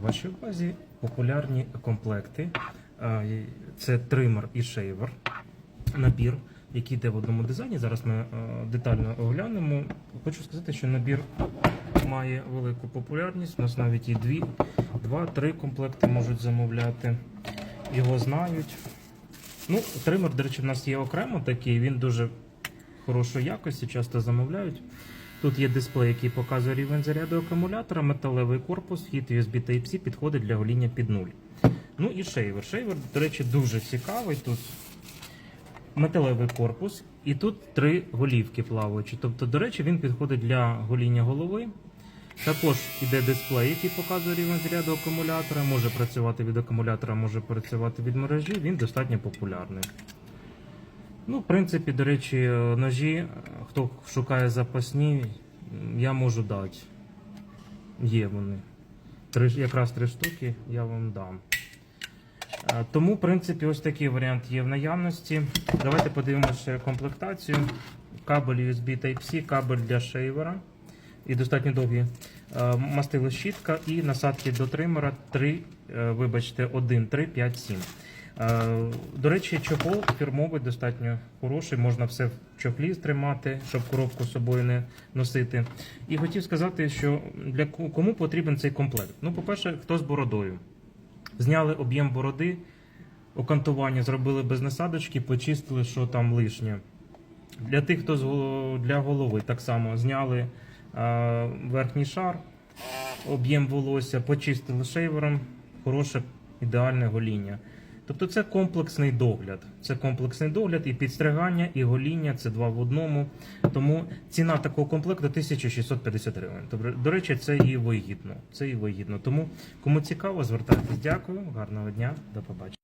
В вашій увазі популярні комплекти. Це тример і шейвер. Набір, який йде в одному дизайні. Зараз ми детально оглянемо. Хочу сказати, що набір має велику популярність. У нас навіть і дві, два-три комплекти можуть замовляти. Його знають. Ну, тример, до речі, в нас є окремо такий, він дуже хорошої якості, часто замовляють. Тут є дисплей, який показує рівень заряду акумулятора, металевий корпус, вхід USB Type-C підходить для гоління під нуль. Ну і шейвер. Шейвер, до речі, дуже цікавий. Тут металевий корпус, і тут три голівки плаваючі. Тобто, до речі, він підходить для гоління голови. Також іде дисплей, який показує рівень заряду акумулятора. Може працювати від акумулятора, може працювати від мережі. Він достатньо популярний. Ну, в принципі, до речі, е, ножі, е, хто шукає запасні, я можу дати. Є вони. Три, якраз три штуки я вам дам. Е, Тому, в принципі, ось такий варіант є в наявності. Давайте подивимося комплектацію. Кабель USB Type-C, кабель для шейвера. І достатньо довгі. Мастило щітка і насадки до тримера 3, е, вибачте, 1, 3, 5, 7. Е, До речі, чохол фірмовий достатньо хороший, можна все в чохлі тримати, щоб коробку з собою не носити. І хотів сказати, що для кому потрібен цей комплект. Ну, по-перше, хто з бородою. Зняли об'єм бороди, окантування зробили без насадочки, почистили, що там лишнє. Для тих, хто для голови, так само зняли е, верхній шар, об'єм волосся, почистили шейвером, хороше ідеальне гоління. Тобто це комплексний догляд. Це комплексний догляд і підстригання, і гоління це два в одному. Тому ціна такого комплекту 1650 гривень. Тобто, до речі, це і вигідно. Це і вигідно. Тому кому цікаво, звертайтесь. Дякую, гарного дня, до побачення.